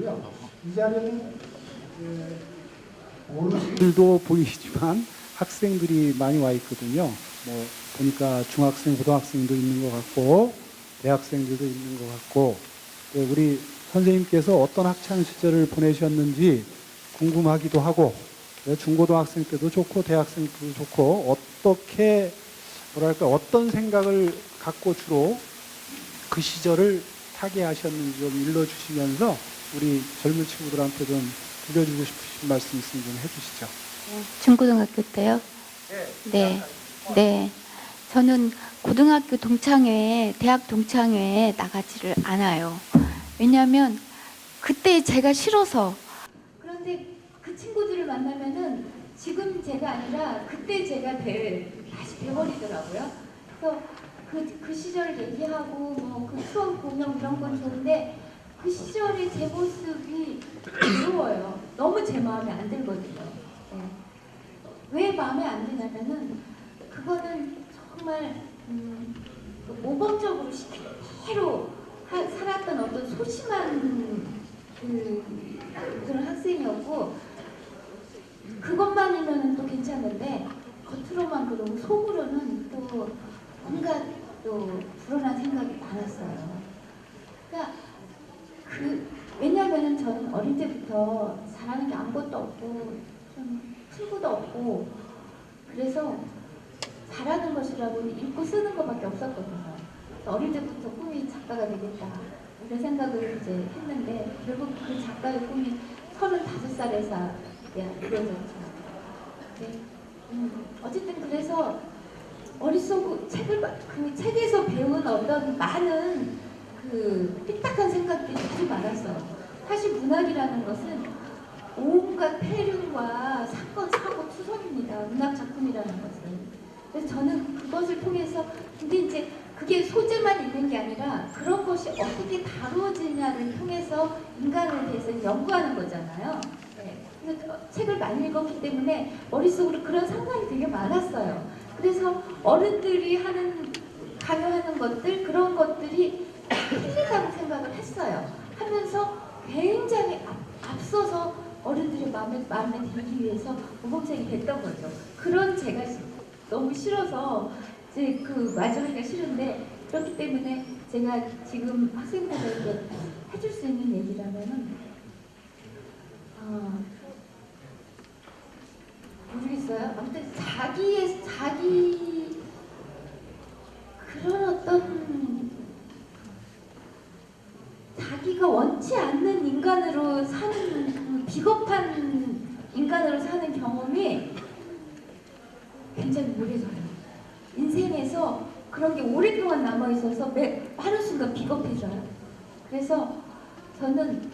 이 자리는 예, 어르신 들도 보이지만 학생들이 많이 와 있거든요. 뭐 보니까 중학생, 고등학생도 있는 것 같고 대학생들도 있는 것 같고 네, 우리 선생님께서 어떤 학창 시절을 보내셨는지 궁금하기도 하고 네, 중고등학생 때도 좋고 대학생 때도 좋고 어떻게 뭐랄까 어떤 생각을 갖고 주로 그 시절을 타개하셨는지 좀 일러주시면서 우리 젊은 친구들한테 좀 들려주고 싶으신 말씀 있으면 좀 해주시죠. 중고등학교 때요? 네. 네. 저는 고등학교 동창회에, 대학 동창회에 나가지를 않아요. 왜냐하면 그때 제가 싫어서. 그런데 그 친구들을 만나면은 지금 제가 아니라 그때 제가 돼, 다시 돼버리더라고요. 그래서 그, 그 시절 얘기하고 뭐 그 추억 공연 이런 건 좋은데 그 시절의 제 모습이 외로워요. 너무 제 마음에 안 들거든요. 네. 왜 마음에 안 드냐면은 그거는 정말 음, 모범적으로 시대로 하- 살았던 어떤 소심한 그, 그런 학생이었고 그것만이면 또 괜찮은데 겉으로만 그러고 속으로는 또 뭔가 또 불안한 생각이 많았어요. 그 왜냐하면은 저는 어릴 때부터 잘하는 게 아무것도 없고 좀 친구도 없고 그래서 잘하는 것이라고는 읽고 쓰는 것밖에 없었거든요. 어릴 때부터 꿈이 작가가 되겠다 이런 생각을 이제 했는데 결국 그 작가의 꿈이 35살에서 이루어졌죠. 네. 음, 어쨌든 그래서 머릿속 책을 봐- 그 책에서 배운 어떤 많은 그 삐딱한 생각들이 아주 많았어요. 사실 문학이라는 것은 온갖 폐륜과 사건, 사고, 투성입니다. 문학 작품이라는 것은. 그래서 저는 그것을 통해서 근데 이제 그게 소재만 있는 게 아니라 그런 것이 어떻게 다루어지냐를 통해서 인간에 대해서 연구하는 거잖아요. 네. 그래서 책을 많이 읽었기 때문에 머릿속으로 그런 상상이 되게 많았어요. 그래서 어른들이 하는 강요하는 것들 그런 것들이 틀리다고 생각을 했어요. 하면서 굉장히 앞, 앞서서 마음에, 마음에 들기 위해서 모범생이 됐던 거죠. 그런 제가 시- 너무 싫어서 이제 그 마저하기가 싫은데 그렇기 때문에 제가 지금 학생들에게 해줄 수 있는 얘기라면은 어, 모르겠어요. 아무튼 자기의 자기 그런 어떤 자기가 원치 않는 인간으로 사는 그 비겁한 인간으로 사는 경험이 굉장히 오래져요. 인생에서 그런 게 오랫동안 남아 있어서 매 하는 순간 비겁해져요. 그래서 저는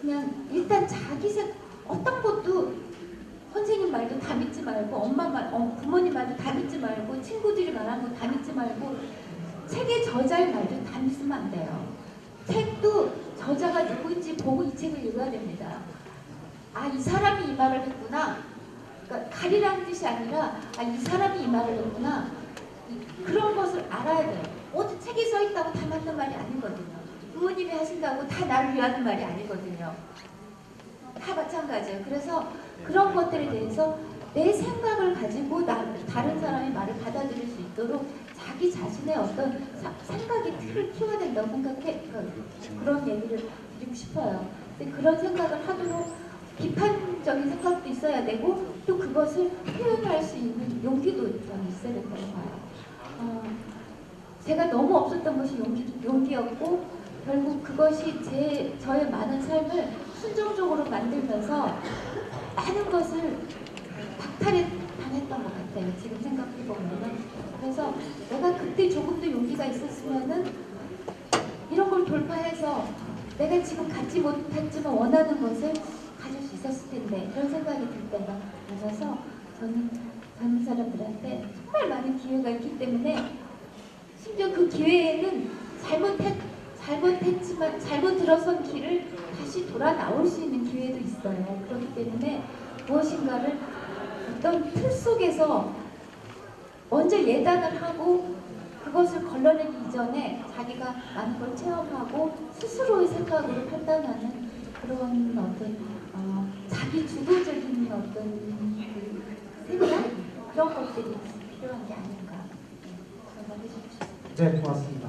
그냥 일단 자기 생 어떤 것도 선생님 말도 다 믿지 말고 엄마 말, 어, 부모님 말도 다 믿지 말고 친구들이 말하는 거다 믿지 말고 책의 저자의 말도 다 믿으면 안 돼요. 책도 저자가 누구인지 보고 이 책을 읽어야 됩니다. 아, 이 사람이 이 말을 했구나. 그러니까 가리라는 뜻이 아니라 아, 이 사람이 이 말을 했구나. 이- 그런 것을 알아야 돼요. 모두 책에 써 있다고 다 맞는 말이 아니거든요. 부모님이 하신다고 다 나를 위하는 말이 아니거든요. 다 마찬가지예요. 그래서 그런 것들에 대해서 내 생각을 가지고 나, 다른 사람의 말을 받아들일 수 있도록 자기 자신의 어떤 사- 생각의 틀을 키워야 된다고 생각해 그, 런 얘기를 드리고 싶어요. 근데 그런 생각을 하도록 비판적인 생각도 있어야 되고 또 그것을 표현할 수 있는 용기도 있어야 된다고 봐요. 어, 제가 너무 없었던 것이 용기, 용기였고 결국 그것이 제 저의 많은 삶을 순종적으로 만들면서 많은 것을 박탈해 당했던 것 같아요. 지금 생각해 보면은 그래서 내가 그때 조금 더 용기가 있었으면은 이런 걸 돌파해서 내가 지금 갖지 못했지만 원하는 것을 있었을 텐데 그런 생각이 들 때가 많아서 저는 젊은 사람들한테 정말 많은 기회가 있기 때문에 심지어 그 기회에는 잘못했 잘못했지만 잘못 들어선 길을 다시 돌아 나올 수 있는 기회도 있어요. 그렇기 때문에 무엇인가를 어떤 틀 속에서 먼저 예단을 하고 그것을 걸러내기 이전에 자기가 많은 걸 체험하고 스스로의 생각으로 판단하는 그런 어떤 어, 자기 주도적인 어떤 그 생각 그런 것들이 필요한 게 아닌가 해주고 싶어요. 네, 고맙습니다.